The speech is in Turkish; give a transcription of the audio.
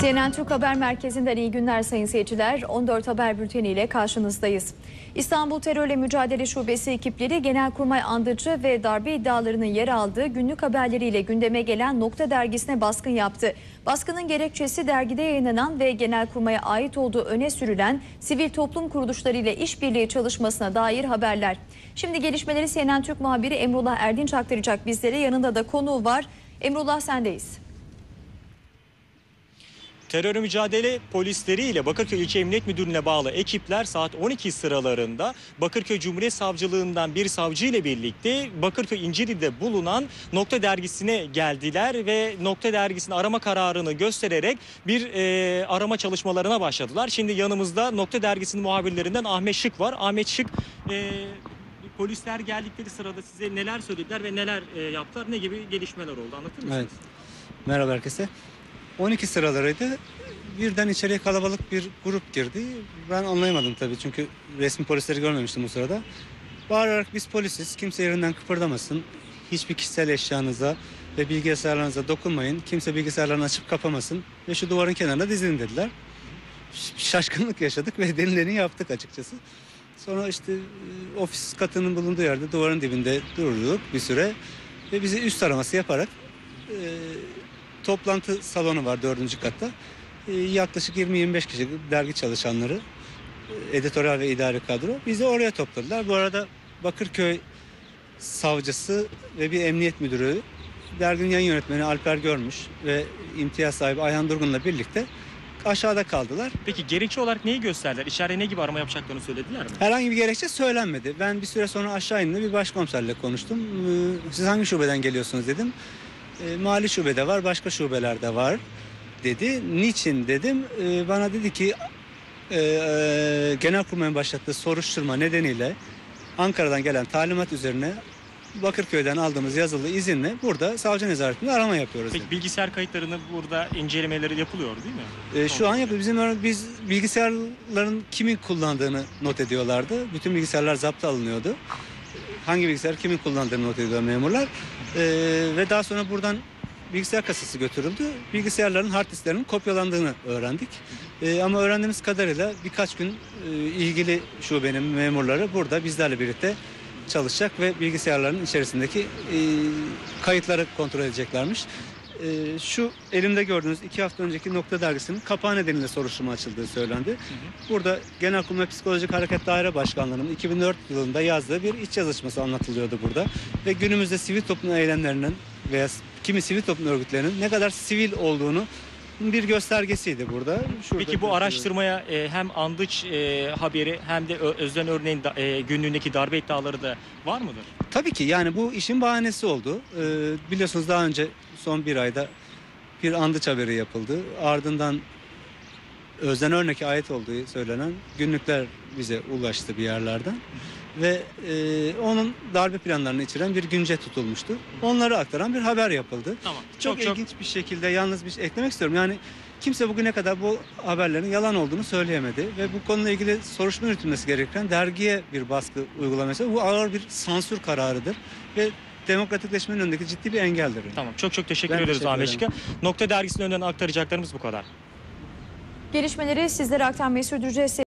CNN Türk Haber Merkezi'nden iyi günler sayın seyirciler. 14 Haber Bülteni ile karşınızdayız. İstanbul Terörle Mücadele Şubesi ekipleri Genelkurmay andıcı ve darbe iddialarının yer aldığı günlük haberleriyle gündeme gelen Nokta dergisine baskın yaptı. Baskının gerekçesi dergide yayınlanan ve Genelkurmay'a ait olduğu öne sürülen sivil toplum kuruluşları ile işbirliği çalışmasına dair haberler. Şimdi gelişmeleri CNN Türk muhabiri Emrullah Erdinç aktaracak bizlere. Yanında da konuğu var. Emrullah sendeyiz. Terör mücadele polisleri ile Bakırköy İlçe Emniyet Müdürlüğü'ne bağlı ekipler saat 12 sıralarında Bakırköy Cumhuriyet Savcılığından bir savcı ile birlikte Bakırköy İncirli'de bulunan Nokta Dergisi'ne geldiler ve Nokta Dergisi'nin arama kararını göstererek bir e, arama çalışmalarına başladılar. Şimdi yanımızda Nokta Dergisi'nin muhabirlerinden Ahmet Şık var. Ahmet Şık e, polisler geldikleri sırada size neler söylediler ve neler e, yaptılar? Ne gibi gelişmeler oldu anlatır mısınız? Evet. Merhaba herkese. 12 sıralarıydı. Birden içeriye kalabalık bir grup girdi. Ben anlayamadım tabii çünkü resmi polisleri görmemiştim o sırada. Bağırarak biz polisiz, kimse yerinden kıpırdamasın. Hiçbir kişisel eşyanıza ve bilgisayarlarınıza dokunmayın. Kimse bilgisayarlarını açıp kapamasın ve şu duvarın kenarına dizilin dediler. Şaşkınlık yaşadık ve denileni yaptık açıkçası. Sonra işte e, ofis katının bulunduğu yerde duvarın dibinde durduk bir süre ve bizi üst araması yaparak e, toplantı salonu var dördüncü katta. E, yaklaşık 20-25 kişi dergi çalışanları, e, editoryal ve idari kadro bizi oraya topladılar. Bu arada Bakırköy savcısı ve bir emniyet müdürü, derginin yayın yönetmeni Alper Görmüş ve imtiyaz sahibi Ayhan Durgun'la birlikte aşağıda kaldılar. Peki gerekçe olarak neyi gösterdiler? İçeride ne gibi arama yapacaklarını söylediler mi? Herhangi bir gerekçe söylenmedi. Ben bir süre sonra aşağı indim bir başkomiserle konuştum. Ee, Siz hangi şubeden geliyorsunuz dedim. "E, Mali şubede var, başka şubelerde var dedi. Niçin dedim. Ee, Bana dedi ki e, e, Genelkurmay'ın başlattığı soruşturma nedeniyle Ankara'dan gelen talimat üzerine Bakırköy'den aldığımız yazılı izinle burada savcı nezaretinde arama yapıyoruz. dedi. Peki bilgisayar kayıtlarını burada incelemeleri yapılıyor değil mi? Ee, şu an yapıyor. Bizim biz bilgisayarların kimin kullandığını not ediyorlardı. Bütün bilgisayarlar zapta alınıyordu. Hangi bilgisayar kimin kullandığını not ediyor memurlar. Ee, ve daha sonra buradan bilgisayar kasası götürüldü. Bilgisayarların hard disklerinin kopyalandığını öğrendik. Ee, ama öğrendiğimiz kadarıyla birkaç gün e, ilgili şubenin memurları burada bizlerle birlikte çalışacak ve bilgisayarların içerisindeki e, kayıtları kontrol edeceklermiş. Ee, şu elimde gördüğünüz iki hafta önceki Nokta Dergisi'nin kapağı nedeniyle soruşturma açıldığı söylendi. Burada Genelkurmay Psikolojik Hareket Daire Başkanlığı'nın 2004 yılında yazdığı bir iç yazışması anlatılıyordu burada. Ve günümüzde sivil toplum eylemlerinin veya kimi sivil toplum örgütlerinin ne kadar sivil olduğunu bir göstergesiydi burada. Şurada Peki bu araştırmaya e, hem andıç e, haberi hem de Özden Örneğin da- e, günlüğündeki darbe iddiaları da var mıdır? Tabii ki yani bu işin bahanesi oldu. Ee, biliyorsunuz daha önce son bir ayda bir andıç haberi yapıldı. Ardından Özden Örnek'e ait olduğu söylenen günlükler bize ulaştı bir yerlerden. Ve e, onun darbe planlarını içeren bir günce tutulmuştu. Onları aktaran bir haber yapıldı. Tamam. Çok, ilginç bir şekilde yalnız bir şey eklemek istiyorum. Yani kimse bugüne kadar bu haberlerin yalan olduğunu söyleyemedi ve bu konuyla ilgili soruşturma yürütülmesi gereken dergiye bir baskı uygulaması. Bu ağır bir sansür kararıdır ve demokratikleşmenin önündeki ciddi bir engeldir. Tamam. Çok çok teşekkür Ben ediyoruz teşekkür Ahmet. Şık'a. Nokta dergisinin önünden aktaracaklarımız bu kadar. Gelişmeleri sizlere aktarmayı sürdüreceğiz.